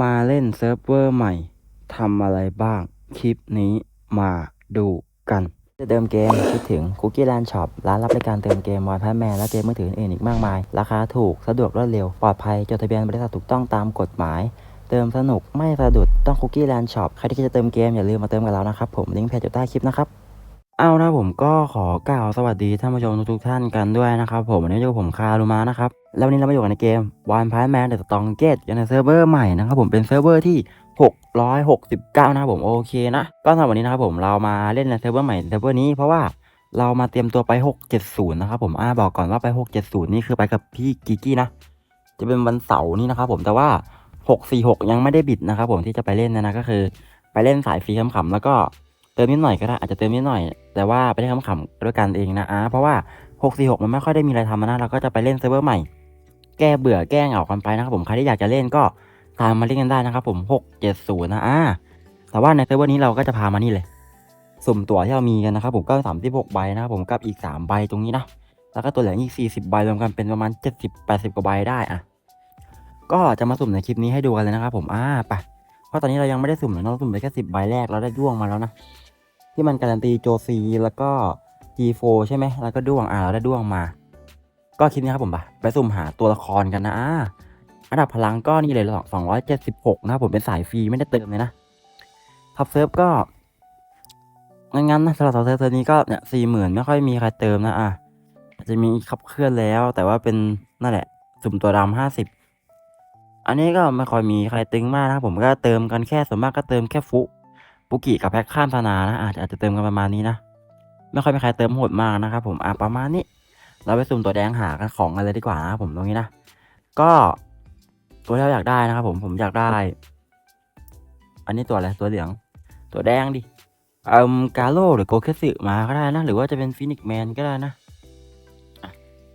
มาเล่นเซิร์ฟเวอร์ใหม่ทำอะไรบ้าง คลิปนี้มาดูกัน จะเติมเกมคิดถึง Cookie Land Shop ร้านรับบริการเติมเกมวายแพแมนและเกมมือถืออื่นอีกมากมาย ราคาถูก สะดวกรวดเร็ว ปลอดภัย จดทะเบียนบริษัทถูกต้องตามกฎหมาย เติมสนุกไม่สะดุดต้อง Cookie Land Shop ใครที่จะเติมเกมอย่าลืมมาเติมกับเรานะครับผมลิงก์เพจอยู่ใต้คลิปนะครับเอานะผมก็ขอกล่าวสวัสดีท่านผู้ชมทุกๆท่านกันด้วยนะครับผมวันนี้อยู่ผมคารุมานะครับ แล้ววันนี้เรามาอยู่กันในเกม One p i Man The Strong Gate อยู่ในเซิร์ฟเวอร์ใหม่นะครับผมเป็นเซิร์ฟเวอร์ที่ 669 นะครับผมโอเคนะ ก็สำหรับวันนี้นะครับผมเรามาเล่นในเซิร์ฟเวอร์ใหม่เซิร์ฟเวอร์นี้เพราะว่าเรามาเตรียมตัวไป 670 นะครับผมอ่าบอกก่อนว่าไป 670 นี่คือไปกับพี่กิกกี้นะ จะเป็นวันเสาร์นี้นะครับผมแต่ว่า 646 ยังไม่ได้บิดนะครับผมที่จะไปเล่นนะนะก็คือ ไปเล่นสายฟรีขำๆแล้วก็เติมนิดหน่อยก็ได้อาจจะเติมนิดหน่อย แต่ว่าไปเล่นขำๆด้วยกันเองนะอ่าเพราะว่า 646 มันไม่ค่อยได้มีอะไรทำนะเราก็จะไปเล่นเซิร์ฟเวอร์ใหม่ ก้เบื่อแก้เหงากันไปนะครับผมใครที่อยากจะเล่นก็ตามมาเล่นกันได้นะครับผม670นะอ่าแต่ว่าในเซิร์ฟเวอร์นี้เราก็จะพามานี่เลยสุ่มตั๋วที่เรามีกันนะครับผมก็36ใบนะครับผมกับอีก 3 ใบตรงนี้นะแล้วก็ตัวเหลืองอีก 40 ใบรวมกันเป็นประมาณ 70-80 กว่าใบได้อะก็จะมาสุ่มในคลิปนี้ให้ดูกันเลยนะครับผมอ่าไปเพราะตอนนี้เรายังไม่ได้สุ่มเลยเราสุ่มไปแค่10 ใบแรกเราได้ด้วงมาแล้วนะที่มันการันตีโจซีแล้วก็ G4 ใช่ไหมแล้วก็ด้วงอ่าเราได้ด้วงมา ก็คลิปนี้ครับผมไปไปสุ่มหาตัวละครกันนะอ่าอันดับพลังก็นี่เลยสองร้อยเจ็ดสิบหกนะครับผมเป็นสายฟรีไม่ได้เติมเลยนะท็อปเซิร์ฟก็งั้นๆนะสำหรับท็อปเซิร์ฟเซิร์ฟนี้ก็เนี่ยสี่หมื่นไม่ค่อยมีใครเติมนะอะอาจจะมีขับเคลื่อนแล้ว แต่ว่าเป็นนั่นแหละ สุ่มตัวดำห้าสิบอันนี้ก็ไม่ค่อยมีใครตึงมากนะผมก็เติมกันแค่ส่วนมากก็เติมแค่ฟุปุกิกับแพ็คข้ามธนานะอาจจะเติมกันประมาณนี้นะ ไม่ค่อยมีใครเติมโหดมากนะครับผมอะประมาณนี้ เราไปสุ่มตัวแดงหากันของกันเลยดีกว่านะครับผมตรงนี้นะ ก็ตัวที่เราอยากได้นะครับผมผมอยากได้ อันนี้ตัวอะไรตัวเหลือง ตัวแดงดิเอ่มกาโลหรือโกเคสึมาก็ได้นะ หรือว่าจะเป็นฟินิกแมนก็ได้นะ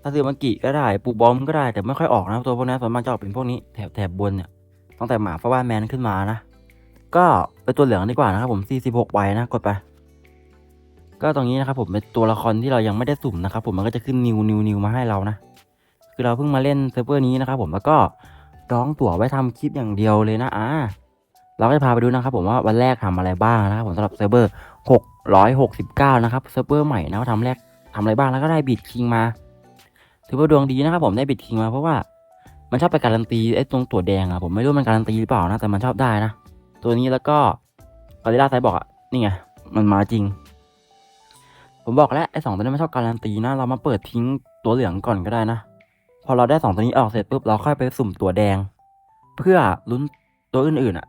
ถ้าซื้อมากิก็ได้ปูบอมก็ได้แต่ไม่ค่อยออกนะตัวพวกนี้ส่วนมากจะออกเป็นพวกนี้แถบแถบบนเนี่ยตั้งแต่หมาฟ้าบ้านแมนขึ้นมานะ ก็เป็นตัวเหลืองดีกว่านะครับผม46ใบนะกดไป ก็ตรงนี้นะครับผมเป็นตัวละครที่เรายังไม่ได้สุ่มนะครับผมมันก็จะขึ้นนิวนิวนิวมาให้เรานะ คือเราเพิ่งมาเล่นเซิร์ฟเวอร์นี้นะครับผมแล้วก็ดองตั๋วไว้ทำคลิปอย่างเดียวเลยนะอ่าเราก็จะพาไปดูนะครับผมว่าวันแรกทำอะไรบ้างนะครับผมสำหรับเซิร์ฟเวอร์669 นะครับเซิร์ฟเวอร์ใหม่นะว่าทำแรกทำอะไรบ้างแล้วก็ได้บิดคิงมา ถือว่าดวงดีนะครับผมได้บิดคิงมาเพราะว่ามันชอบไปการันตีไอ้ตรงตั๋วแดงอะผมไม่รู้มันการันตีหรือเปล่านะแต่มันชอบได้นะ ตัวนี้แล้วก็กอริลลาไซบอกอะนี่ไงมันมาจริง ผมบอกแล้วไอ้สองตัวนี้ไม่ชอบการันตีนะ เรามาเปิดทิ้งตัวเหลืองก่อนก็ได้นะ พอเราได้สองตัวนี้ออกเสร็จปุ๊บเราค่อยไปสุ่มตัวแดง เพื่อลุ้นตัวอื่นๆอะ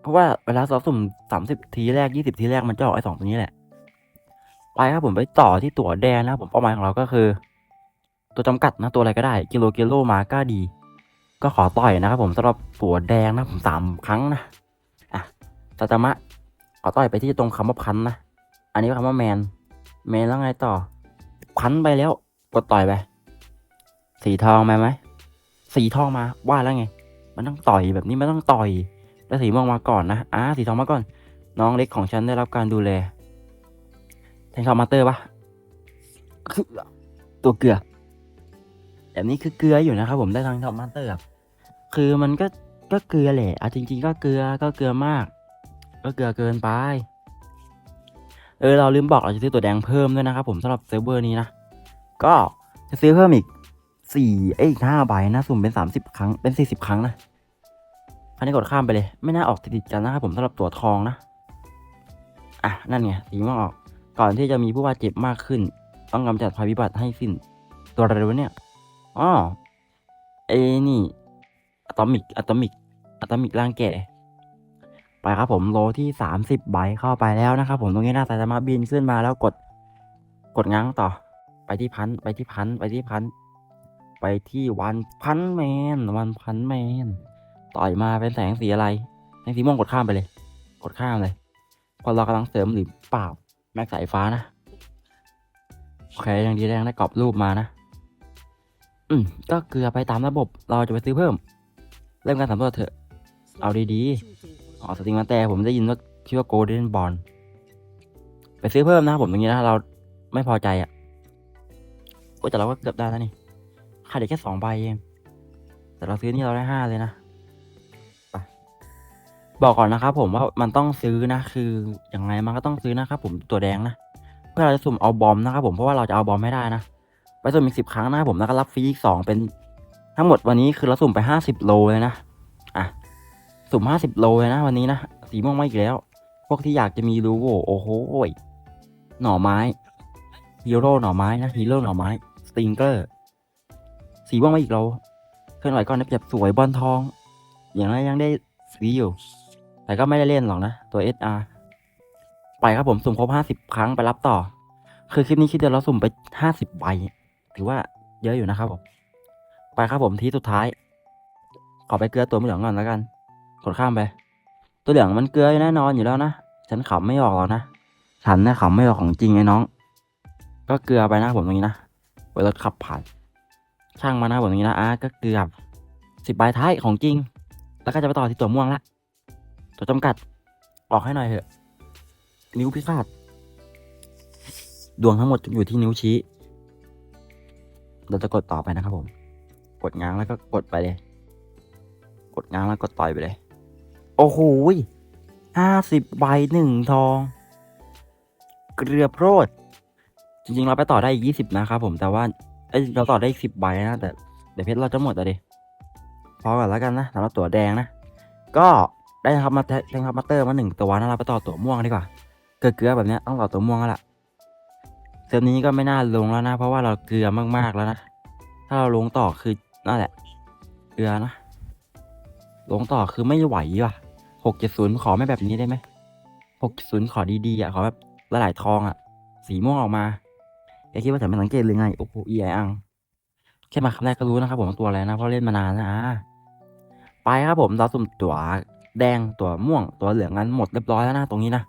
เพราะว่าเวลาเราสุ่มสามสิบทีแรกยี่สิบทีแรกมันจะออกไอ้สองตัวนี้แหละ ไปครับผมไปต่อที่ตัวแดงนะผมเป้าหมายของเราก็คือ ตัวจำกัดนะตัวอะไรก็ได้ กิโลกิโลมาก็ดี ก็ขอต่อยนะครับผมสำหรับตัวแดงนะผมสามครั้งนะอะซาตามะขอต่อยไปที่ตรงคำว่าพันนะ อันนี้คำว่าแมน แมนแล้วไงต่อพันไปแล้ว กดต่อยไป สีทองมาไหม สีทองมา ว่าแล้วไง มันต้องต่อยแบบนี้มันต้องต่อยแล้วสีม่วงมาก่อนนะอ่าสีทองมาก่อน น้องเล็กของฉันได้รับการดูแลแทงทอมมาเตอร์ปะตัวเกลือแบบนี้คือเกลืออยู่นะครับผมได้ทางทอมมาเตอร์คือมันก็ก็เกลือแหละอะจริง ๆ ก็เกลือก็เกลือมาก ก็เกลือเกินไป เออเราลืมบอกเราจะซื้อตัวแดงเพิ่มด้วยนะครับผมสำหรับเซิร์ฟเวอร์นี้นะ ก็จะซื้อเพิ่มอีกสี่เอ้ยอีกห้าใบนะสุ่มเป็นสามสิบครั้งเป็นสี่สิบครั้งนะอันนี้กดข้ามไปเลย ไม่น่าออกติดกันนะครับผมสำหรับตัวทองนะอะนั่นไงสีม่วงออก ก่อนที่จะมีผู้บาดเจ็บมากขึ้น ต้องกำจัดภัยพิบัติให้สิ้น ตัวอะไรวะเนี่ยอ๋อเอ้นี่อะตอมิกอะตอมิกอะตอมิกร่างแก่ ไปครับผมโลที่สามสิบใบเข้าไปแล้วนะครับผมตรงนี้หน้าสายสามาบินขึ้นมาแล้วกดกดง้างต่อ ไปที่พันไปที่พันไปที่พันไปที่วันพันแมนวันพันแมนต่อยมาเป็นแสงสีอะไรแสงสีม่วงกดข้ามไปเลย กดข้ามเลยพอเรากำลังเสริมหรือเปล่าแม็กสายฟ้านะโอเคยังดีแรงได้กรอบรูปมานะ อืมก็เกลือไปตามระบบเราจะไปซื้อเพิ่ม เริ่มการสำรวจเถอะ เอาดีๆ อ๋อสติงมาแต่ผมได้ยินว่าชื่อว่าโกลเด้นบอลไปซื้อเพิ่มนะครับผมตรงนี้นะเราไม่พอใจอะโอ้แต่เราก็เกือบได้แล้วนี่ขาดอีกแค่สองใบเองแต่เราซื้อนี่เราได้ห้าเลยนะบอกก่อนนะครับผมว่ามันต้องซื้อนะคืออยังไงมันก็ต้องซื้อนะครับผมตัวแดงนะเพื่อเราจะสุ่มเอาบอมนะครับผมเพราะว่าเราจะเอาบอมไม่ได้นะไปสุ่มอีกสิบครั้งนะครับผมแล้วก็รับฟรีอีกสองเป็นทั้งหมดวันนี้คือเราสุ่มไปห้าสิบโลเลยนะ สุ่มห้าสิบโลเลยนะวันนี้นะสีม่วงไมาอีกแล้ว พวกที่อยากจะมีรูโวโอ้โหหน่อไม้ฮีโร่หน่อไม้นะฮีโร่หน่อไม้สติงเกอร์สีม่วงไมาอีกแล้วเคลื่อนไหวก่อนนะแบบสวยบอลทอง อย่างนั้นยังได้สีอยู่ แต่ก็ไม่ได้เล่นหรอกนะ ตัว SR ไปครับผมสุ่มครบห้าสิบครั้งไปรับต่อ คือคลิปนี้คิดเดียวเราสุ่มไปห้าสิบใบถือว่าเยอะอยู่นะครับผมไปครับผมที่สุดท้าย ขอไปเกลือตัวเหลืองก่อนแล้วกัน กดข้ามไป ตัวเหลืองมันเกลือแน่นอนอยู่แล้วนะ ฉันขำไม่ออกหรอกนะ ฉันเนี่ยขำไม่ออกของจริงไอ้น้อง ก็เกลือไปนะผมตรงนี้นะเวลารถขับผ่าน ช่างมานะผมตรงนี้นะอะก็เกลือสิบใบท้ายของจริง แล้วก็จะไปต่อที่ตัวม่วงละตัวจำกัดออกให้หน่อยเถอะ นิ้วพิฆาตดวงทั้งหมดอยู่ที่นิ้วชี้ เราจะกดต่อไปนะครับผม กดง้างแล้วก็กดไปเลย กดง้างแล้วกดต่อยไปเลย โอ้โหห้าสิบใบหนึ่งทอง เกลือโพรด จริง ๆ เราไปต่อได้อีกยี่สิบนะครับผมแต่ว่าเอ้ยเราต่อได้อีกสิบใบนะ แต่เดี๋ยวเพชรเราจะหมดอะดิพอก่อนแล้วกันนะสำหรับตัวแดงนะ ก็ได้ครับมาแทงครับมาเตอร์มาหนึ่งตัวนะเราไปต่อตัวม่วงดีกว่า เกลือๆแบบเนี้ยต้องต่อตัวม่วงแล้วล่ะเซิร์ฟนี้ก็ไม่น่าลงแล้วนะ เพราะว่าเราเกลือมากๆแล้วนะ ถ้าเราลงต่อคือนั่นแหละ เกลือนะ ลงต่อคือไม่ไหวว่ะ หกเจ็ดศูนย์ขอไม่แบบนี้ได้ไหมหกศูนย์ขอดีๆอะขอแบบละหลายทองอะ สีม่วงออกมาแกคิดว่าฉันไม่สังเกตหรือไงโอ้โหเอีไออังแค่มาครั้งแรกก็รู้นะครับผมตัวอะไรนะเพราะเล่นมานานแล้วอะไปครับผมเราสุ่มตัวแดงตัวม่วงตัวเหลืองนั้นหมดเรียบร้อยแล้วนะตรงนี้นะ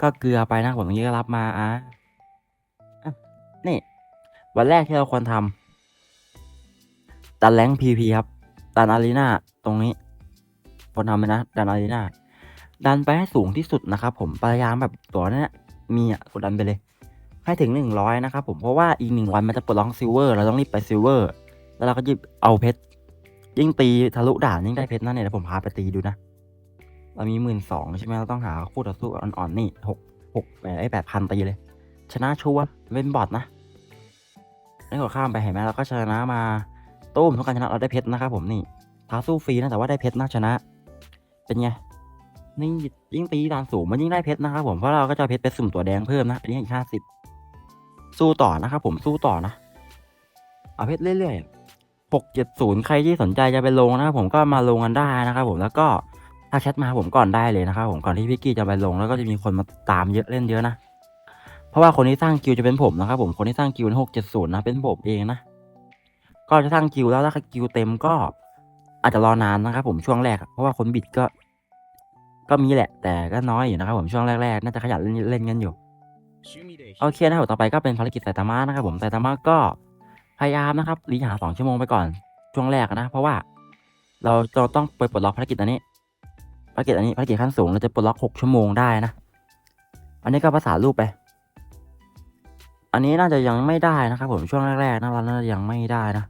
ก็เกลือไปนะผมตรงนี้ก็รับมาอะอะนี่ วันแรกที่เราควรทำดันแรงพีพีครับดันอารีนาตรงนี้ ควรทำไปนะดันอารีนาดันไปให้สูงที่สุดนะครับ ผมพยายามแบบตัวนี้มีอะกดดันไปเลย ให้ถึงหนึ่งร้อยนะครับผมเพราะว่าอีกหนึ่งวันมันจะปลดล็อกซิลเวอร์เราต้องรีบไปซิลเวอร์แล้วเราก็หยิบเอาเพชรยิ่งตีทะลุด่านยิ่งได้เพชรนั่นเนี่ยเดี๋ยวผมพาไปตีดูนะ เรามีหมื่นสองใช่ไหมเราต้องหาคู่ต่อสู้อ่อนๆนี่หกหกแปดไอแปดพันตีเลย ชนะชัวร์เป็นบอทนะนี่กดข้ามไปเห็นไหมเราก็ชนะมาตุ้มทุกการชนะเราได้เพชรนะครับผมนี่ท้าสู้ฟรีนะแต่ว่าได้เพชรนะชนะ เป็นไงนี่ยิ่งตีด่านสูงมันยิ่งได้เพชรนะครับผมเพราะเราก็จะเพชรไปสุ่มตัวแดงเพิ่มนะอันนี้อีกห้าสิบสู้ต่อนะครับผมสู้ต่อนะ เอาเพชรเรื่อยๆหกเจ็ดศูนย์ใครที่สนใจจะไปลงนะครับผมก็มาลงกันได้นะครับผมแล้วก็ถ้าแชทมาผมก่อนได้เลยนะครับผมก่อนที่พี่กี้จะไปลงแล้วก็จะมีคนมาตามเยอะเล่นเยอะนะเพราะว่าคนที่สร้างกิวจะเป็นผมนะครับผมคนที่สร้างกิวหกเจ็ดศูนย์นะเป็นผมเองนะก็จะสร้างกิวแล้วถ้ากิวเต็มก็อาจจะรอนานนะครับผมช่วงแรกเพราะว่าคนบิดก็ ก็มีแหละ แต่ก็น้อยอยู่นะครับผมช่วงแรกๆ น่าจะขยันเล่นเล่นกันอยู่ โอเคนะครับต่อไปก็เป็นภารกิจไซตามะนะครับผมไซตามะก็พยายามนะครับรีหาสองชั่วโมงไปก่อนช่วงแรกนะ เพราะว่าเราจะต้องไปปลดล็อกภารกิจอันนี้ ภารกิจอันนี้ภารกิจขั้นสูงเราจะปลดล็อกหกชั่วโมงได้นะ อันนี้ก็ภาษารูปไป อันนี้น่าจะยังไม่ได้นะครับผมช่วงแรกๆนะเราน่าจะยังไม่ได้นะ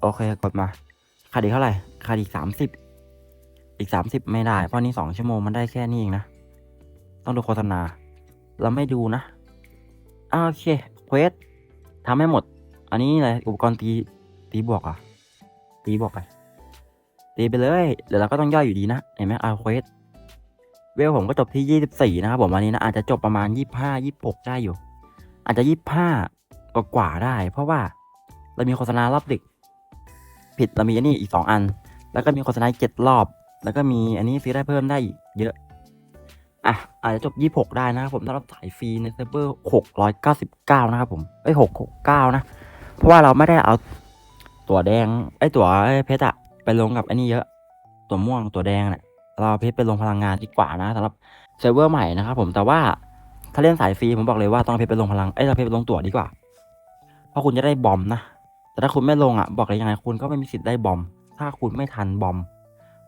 โอเคกดมาขาดอีกเท่าไหร่ขาดอีกสามสิบ อีกสามสิบไม่ได้ เพราะนี้สองชั่วโมงมันได้แค่นี้เองนะ ต้องดูโฆษณา เราไม่ดูนะอ่าโอเคเควสทำให้หมด อันนี้อะไรอุปกรณ์ตีตีบวกอะ ตีบวกไป ตีไปเลยเดี๋ยวเราก็ต้องย่อยอยู่ดีนะ เห็นไหมอาเควสเวลผมก็จบที่ยี่สิบสี่นะครับผมวันนี้นะอาจจะจบประมาณยี่ห้ายี่หกได้อยู่ อาจจะยี่ห้ากว่าๆได้ เพราะว่าเรามีโฆษณารอบดึก ผิดเรามีอันนี้อีกสองอัน แล้วก็มีโฆษณาอีกเจ็ดรอบ แล้วก็มีอันนี้ซื้อได้เพิ่มได้อีกเยอะอะอาจจะจบยี่หกได้นะครับผมสำหรับสายฟรีในเซิร์ฟเวอร์หกร้อยเก้าสิบเก้านะครับผมเอ้ยหกหกเก้านะ เพราะว่าเราไม่ได้เอาตัวแดงไอ้ตัวเพชรอะไปลงกับไอ้นี่เยอะ ตัวม่วงตัวแดงเนี่ยเราเพชรไปลงพลังงานดีกว่านะสำหรับเซิร์ฟเวอร์ใหม่นะครับผมแต่ว่าถ้าเล่นสายฟรีผมบอกเลยว่าต้องเพชรไปลงพลังไอ้เอาเพชรไปลงตัวดีกว่า เพราะคุณจะได้บอมนะแต่ถ้าคุณไม่ลงอะบอกเลยยังไงคุณก็ไม่มีสิทธิ์ได้บอม ถ้าคุณไม่ทันบอม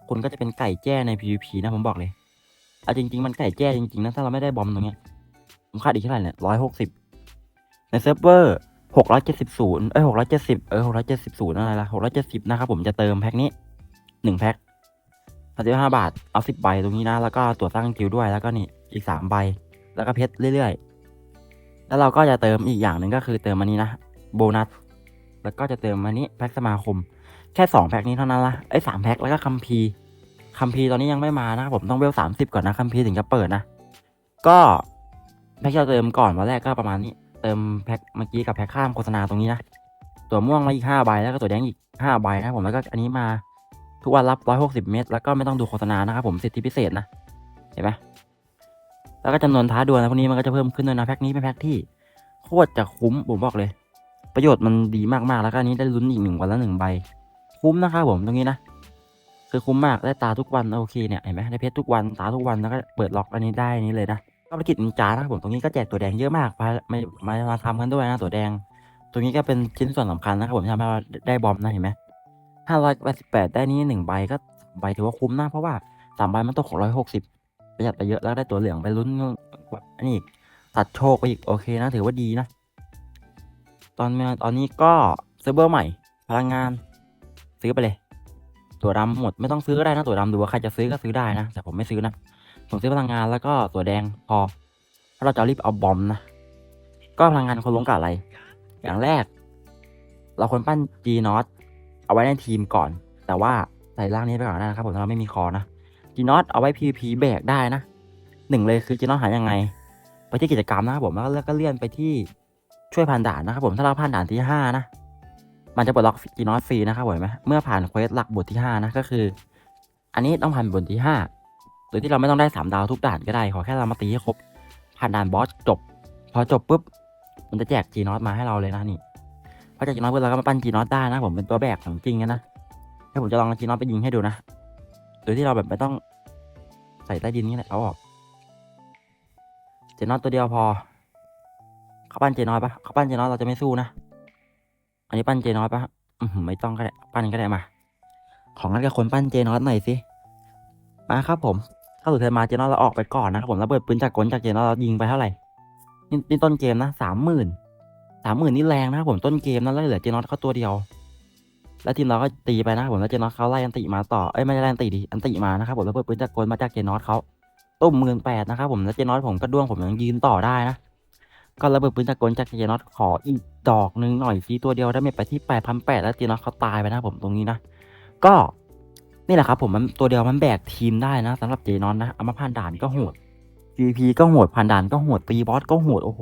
คุณก็จะเป็นไก่แจ้ใน PVP นะผมบอกเลยเอาจริง ๆ มันไก่แจ้จริงๆนะถ้าเราไม่ได้บอมตรงเนี้ยผมคาดอีกเท่าไหร่เนี่ยร้อยหกสิบในเซิร์ฟเวอร์หกร้อยเจ็ดสิบศูนย์เอ้ยหกร้อยเจ็ดสิบเออหกร้อยเจ็ดสิบศูนย์อะไรละหกร้อยเจ็ดสิบนะครับผมจะเติมแพ็คนี้หนึ่งแพ็คสามสิบห้าบาท เอาสิบใบตรงนี้นะ แล้วก็ตัวตั้งกิวด้วย แล้วก็นี่อีกสามใบ แล้วก็เพชรเรื่อยๆ แล้วเราก็จะเติมอีกอย่างหนึ่งก็คือเติมอันนี้นะ โบนัส แล้วก็จะเติมอันนี้แพ็คสมาคม แค่สองแพ็คนี้เท่านั้นละไอ้สามแพ็คแล้วก็คัมภีร์คัมภีร์ตอนนี้ยังไม่มานะครับผมต้องเวลสามสิบก่อนนะคัมภีร์ถึงจะเปิดนะ ก็แพ็คที่เราเติมก่อนวันแรกก็ประมาณนี้ เติมแพ็คเมื่อกี้กับแพ็คข้ามโฆษณาตรงนี้นะ ตัวม่วงมาอีกห้าใบแล้วก็ตัวแดงอีกห้าใบนะครับผมแล้วก็อันนี้มาทุกวันรับร้อยหกสิบเมตรแล้วก็ไม่ต้องดูโฆษณานะครับผมสิทธิพิเศษนะเห็นไหมแล้วก็จำนวนท้าดวลนะพวกนี้มันก็จะเพิ่มขึ้นด้วยนะแพ็คนี้เป็นแพ็คที่โคตรจะคุ้มผมบอกเลย ประโยชน์มันดีมากๆแล้วก็อันนี้ได้ลุ้นอีกหนึ่งวันละหนึ่งใบ คุ้มนะครับผมตรงนี้นะคือคุ้มมากได้ตาทุกวันโอเคเนี่ยเห็นไหมได้เพชรทุกวันตาทุกวันแล้วก็เปิดล็อกอันนี้ได้นี้เลยนะก็ภารกิจนินจานะครับผมตรงนี้ก็แจกตัวแดงเยอะมากมามามามาทำกันด้วยนะตัวแดง ตรงนี้ก็เป็นชิ้นส่วนสำคัญนะครับผมทำให้เราได้บอมนะเห็นไหมห้าร้อยแปดสิบแปดได้นี้หนึ่งใบก็ใบถือว่าคุ้มนะเพราะว่าสามใบมันตกร้อยหกสิบประหยัดไปเยอะแล้วได้ตัวเหลืองไปลุ้นแบบอันนี้ตัดโชคไปอีกโอเคนะถือว่าดีนะ ตอนตอนนี้ก็เซิร์ฟเวอร์ใหม่ พลังงาน ซื้อไปเลย ตัวดำหมดไม่ต้องซื้อก็ได้นะตัวดำดูว่าใครจะซื้อก็ซื้อได้นะ แต่ผมไม่ซื้อนะ ผมซื้อพลังงานแล้วก็ตัวแดงพอเพราะเราจะรีบเอาบอมนะ ก็พลังงานคนลงกับอะไร อย่างแรก เราควรปั้น G n o t เอาไว้ในทีมก่อน แต่ว่าใส่ร่างนี้ไปก่อนนะครับผมถ้าเราไม่มีคอนะ G n o t เอาไว้ PVP แบกได้นะหนึ่งเลยคือ G n o t หายังไง ไปที่กิจกรรมนะครับผมแล้วก็เลื่อนไปที่ช่วยผ่านด่านนะครับผมถ้าเราผ่านด่านที่ห้านะ มันจะปลดล็อกจีนอสฟรีนะครับเห็นไหมเมื่อผ่านเควสหลักบทที่ห้านะ ก็คือ อันนี้ต้องผ่านบทที่ห้าโดยที่เราไม่ต้องได้สามดาวทุกด่านก็ได้ ขอแค่เรามาตีให้ครบ ผ่านด่านบอสจบ พอจบปุ๊บ มันจะแจกจีนอสมาให้เราเลยนะนี่ พอแจกจีนอสปุ๊บเราก็มาปั้นจีนอสได้นะ ผมเป็นตัวแบกของจริงนะให้ผมจะลองจีนอสไปยิงให้ดูนะ โดยที่เราแบบไม่ต้องใส่ใต้ดินนี่แหละเอาออกเจนอสตัวเดียวพอ เขาปั้นเจนอสปะเขาปั้นเจนอสเราจะไม่สู้นะ นนี้ปั้นเจนอสปะอือหือไม่ต้องก็ได้ ปั้นก็ได้มา ของนักกับคนปั้นเจนอสหน่อยสิ มาครับผม ถ้าสุดท้ายมาเจนอสเราออกไปก่อนนะครับผมแล้วเปิดปืนจากกลจากเจนอสเรายิงไปเท่าไหร่นี่นี่ต้นเกมนะสามหมื่นสามหมื่นนี่แรงนะครับผมต้นเกมนั้นแล้วเหลือเจนอสเขาตัวเดียว แล้วทีมเราก็ตีไปนะครับผมแล้วเจนอสเขาไล่อันติมาต่อ เอ้ยไม่ใช่ไล่อันติดิ อันติมานะครับผมแล้วเปิดปืนจากกลมาจากเจนอสเขาตุ้มหมื่นแปดนะครับผมแล้วเจนอสผมก็ด้วงผมยังยืนต่อได้นะ ก็ระเบิดปืนจากกลจากเจนอตขออีกดอกหนึ่งหน่อยซีตัวเดียวได้เมจไปที่แปดพันแปดแล้วเจนอตเขาตายไปนะผมตรงนี้นะ ก็นี่แหละครับผมมันตัวเดียวมันแบกทีมได้นะสำหรับเจนอตนะเอามาผ่านด่านก็โหด GP ก็โหดผ่านด่านก็โหดตีบอสก็โหดโอ้โห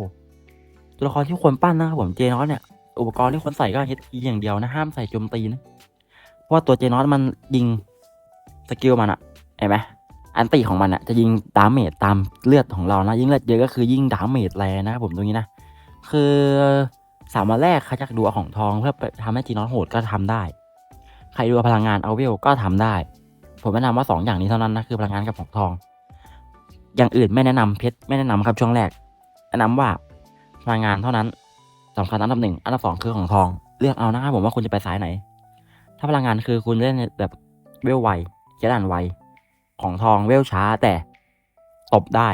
ตัวละครที่ควรปั้นนะครับผมเจนอตเนี่ยอุปกรณ์ที่ควรใส่ก็ HE อย่างเดียวนะห้ามใส่โจมตีนะเพราะว่าตัวเจนอตมันยิงสกิลมันอะเห็นไหม อันติของมันอะจะยิงดาเมจตามเลือดของเรานะยิ่งเลือดเยอะก็คือยิ่งดาเมจแรงนะครับผมตรงนี้นะคือสามวันแรกใครอยากดูของทองเพื่อไปทำให้จีนอสโหดก็ทำได้ ใครดูพลังงานเอาเวลก็ทำได้ ผมแนะนำว่าสองอย่างนี้เท่านั้นนะคือพลังงานกับของทอง อย่างอื่นไม่แนะนำเพชรไม่แนะนำครับช่วงแรกแนะนำว่าพลังงานเท่านั้นสำคัญอันดับหนึ่งอันดับสองคือของทอง เลือกเอานะครับผมว่าคุณจะไปสายไหน ถ้าพลังงานคือคุณเล่นแบบเวลไวเจด่านไว ของทองเวลช้าแต่ตบได้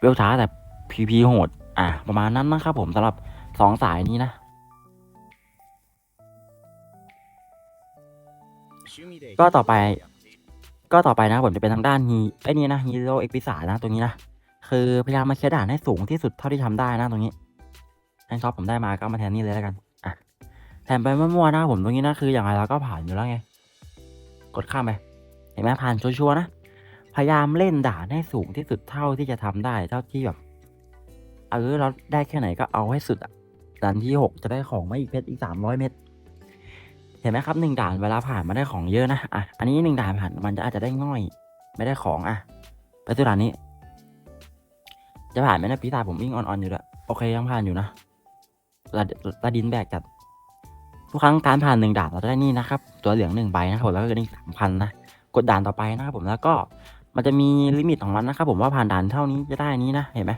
เวลช้าแต่พีพีโหด อะ ประมาณนั้นนะครับผมสำหรับสองสายนี้นะก็ต่อไป ก็ต่อไปนะผมจะเป็นทางด้านฮีไอ้นี่นะฮีโร่เอ็กพิสานะตรงนี้นะ คือพยายามมาเคลียร์ด่านให้สูงที่สุดเท่าที่ทำได้นะตรงนี้แอนช็อบผมได้มาก็มาแทนนี่เลยแล้วกันอะแถมไปมั่วๆนะผมตรงนี้นะคืออย่างไรเราก็ผ่านอยู่แล้วไง กดข้ามไป เห็นไหมผ่านชัวร์ๆนะ พยายามเล่นด่านให้สูงที่สุดเท่าที่จะทำได้เท่าที่แบบเออเราได้แค่ไหนก็เอาให้สุดอะด่านที่หกจะได้ของมาอีกเพชรอีกสามร้อยเม็ดเห็นไหมครับหนึ่งด่านเวลาผ่านมาได้ของเยอะนะอะอันนี้หนึ่งด่านผ่านมันจะอาจจะได้ง่อย ไม่ได้ของอะ ไปสู่ด่านนี้ จะผ่านไหมนะปีศาผมวิ่งออนๆอยู่แล้วโอเคยังผ่านอยู่นะระระดินแบกจัดทุกครั้งการผ่านหนึ่งด่านเราจะได้นี่นะครับ ตัวเหลืองหนึ่งใบนะครับผมแล้วก็ได้สามพันนะกดด่านต่อไปนะครับผมแล้วก็ มันจะมีลิมิตของมันนะครับผมว่าผ่านด่านเท่านี้จะได้นี้นะเห็นไหม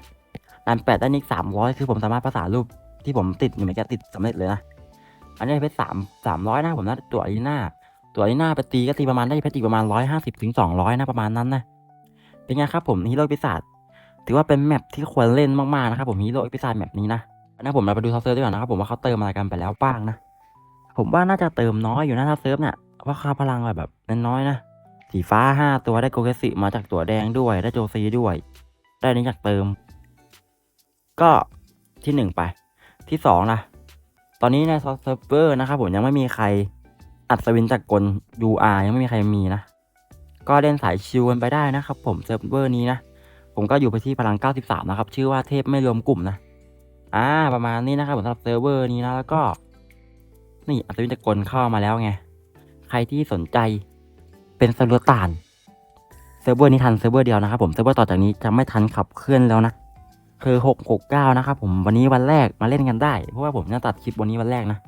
ด่านแปดได้นิกสามร้อยคือผมสามารถภาษารูปที่ผมติดอยู่เหมือนกันติดสำเร็จเลยนะอันนี้เพชรสามสามร้อยนะผมนะตัวอีน่าตัวอีน่าไปตีก็ตีประมาณได้เพชรตีประมาณร้อยห้าสิบถึงสองร้อยนะประมาณนั้นนะเป็นไงครับผมฮีโร่ปีศาจถือว่าเป็นแมปที่ควรเล่นมากๆนะครับผมฮีโร่ปีศาจแมปนี้นะอันนี้ผมเราไปดูท็อปเซิร์ฟดีกว่านะครับผมว่าเขาเติมอะไรกันไปแล้วบ้างนะ ผมว่าน่าจะเติมน้อยอยู่นะท็อปเซิร์ฟเนี่ยเพราะค่าพลังแบบน้อยๆนะ สีฟ้าห้าตัวได้โกเกสิมาจากตัวแดงด้วยได้โจซีด้วย ได้นี้จากเติม ก็ที่หนึ่งไป ที่สองล่ะ ตอนนี้ในซอฟต์เซิร์ฟเวอร์นะครับผมยังไม่มีใครอัดสวินจากกล UR ยังไม่มีใครมีนะ ก็เล่นสายชิวกันไปได้นะครับผมเซิร์ฟเวอร์นี้นะ ผมก็อยู่ไปที่พลัง 93 นะครับ ชื่อว่าเทพไม่รวมกลุ่มนะ อ่า ประมาณนี้นะครับผมสำหรับเซิร์ฟเวอร์นี้นะ แล้วก็ นี่อัศวินจักกลเข้ามาแล้วไง ใครที่สนใจ เป็นเซิร์ฟเวอร์ต่านเซิร์ฟเวอร์นี้ทันเซิร์ฟเวอร์เดียวนะครับผมเซิร์ฟเวอร์ต่อจากนี้จะไม่ทันขับเคลื่อนแล้วนะคือ669นะครับผมวันนี้วันแรกมาเล่นกันได้ เพราะว่าผมจะตัดคลิปวันนี้วันแรกนะ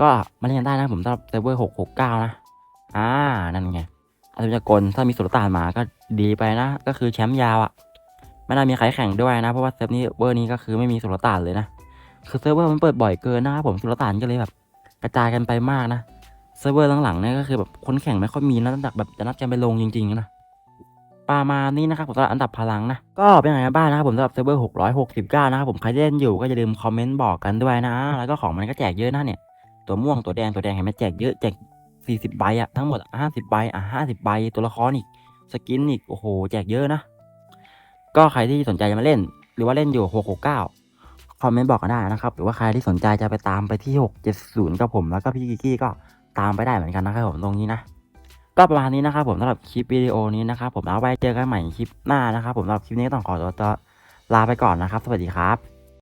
ก็มาเล่นกันได้นะผมสำหรับเซิร์ฟเวอร์669นะ อ่านั่นไงอัศวินจักลถ้ามีสุลต่านมาก็ดีไปนะ ก็คือแชมป์ยาวอะไม่น่ามีใครแข่งด้วยนะ เพราะว่าเซิร์ฟนี้เวอร์นี้ก็คือไม่มีสุลต่านเลยนะ คือเซิร์ฟเวอร์มันเปิดบ่อยเกินนะครับผมสุลต่านก็เลยแบบ กระจายกันไปมากนะ เซิร์ฟเวอร์หลังๆเนี่ยก็คือแบบคนแข่งไม่ค่อยมีนะตั้งแต่แบบจะนัดกันไปลงจริงๆนะประมาณนี้นะครับผมสำหรับอันดับพลังนะ ก็เป็นยังไงบ้างนะครับผมสำหรับเซิร์ฟเวอร์669 นะครับผมใครเล่นอยู่ก็อย่าลืมคอมเมนต์บอกกันด้วยนะ แล้วก็ของมันก็แจกเยอะนะเนี่ย ตัวม่วงตัวแดงตัวแดงเห็นไหมแจกเยอะแจก 40 ใบอะทั้งหมด 50 ใบอะ50 ใบตัวละครอีกสกินอีกโอ้โหแจกเยอะนะ ก็ใครที่สนใจจะมาเล่น หรือว่าเล่นอยู่ 669 คอมเมนต์บอกกันได้นะครับ หรือว่าใครที่สนใจจะไปตามไปที่ 670 กับผมแล้วก็พี่กิกกี้ก็ ตามไปได้เหมือนกันนะครับผมตรงนี้นะ ก็ประมาณนี้นะครับผมสำหรับคลิปวิดีโอนี้นะครับผมแล้วไว้เจอกันใหม่คลิปหน้านะครับผมสำหรับคลิปนี้ต้องขอตัวลาไปก่อนนะครับ สวัสดีครับ